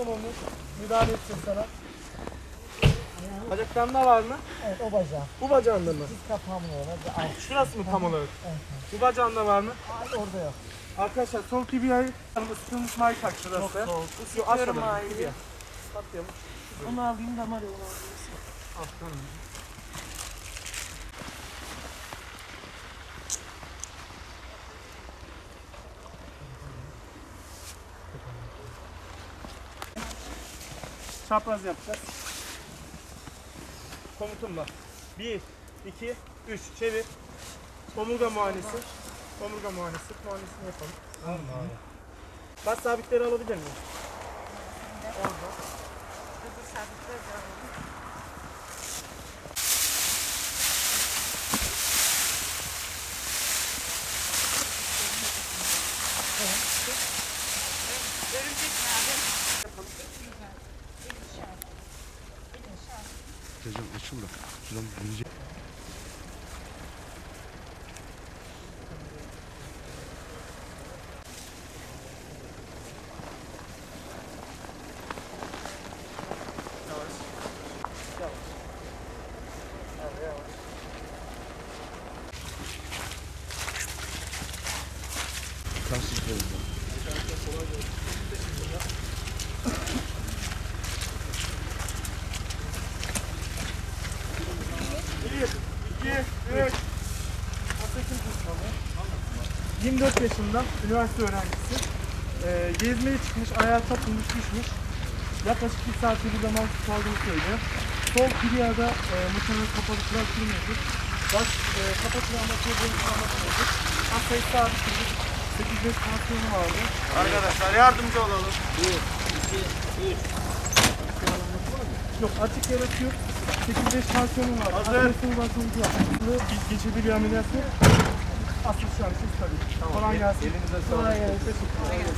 onu. Müdahale edeceğiz sana. Bacaklarında var mı? Evet o bacağı. Bu bacağında mı? Diz kapağımın orada. Alt. Şurası mı tam olarak? Evet. Bu bacağında var mı? Ay, orada yok. Arkadaşlar sol tibiayı ısıtılmış may tak şurası. Çok soğuk. Isıtıyorum mayayı. Patlayalım. Onu alayım da var ya onu alayım. Çapraz yapacağız. Komutum var. 1, 2, 3. Çevir. Omurga muayenesi. Omurga muayenesi. Muayenesini yapalım. Bas sabitleri alabilir miyim? Orada. Teyzem açıl da. Şuradan girecek. Kasık teyzem. İki, üç. Atatürk uzmanı. 24 yaşında, üniversite öğrencisi. Ee, gezmeye çıkmış, ayağa takılmış, düşmüş. Yaklaşık bir saat bir zaman kaldığını söylüyor. Sol bilyada e, muhtemelen kapalı fraktur mevcut. Baş e, kapatılan masaya dönüştürme mevcut. Hastayı sabit kıldık. 8-5 tansiyonu vardı. Arkadaşlar yardımcı olalım. Yok açık yarak yok. 8-5 tansiyonu var. Hazır. Agresyon başlangıcı var. Bir geçirdiği bir ameliyat yok. Asıl şu an siz tabii. Kolay gelsin. Elinize Kolay gelsin. Teşekkür ederim.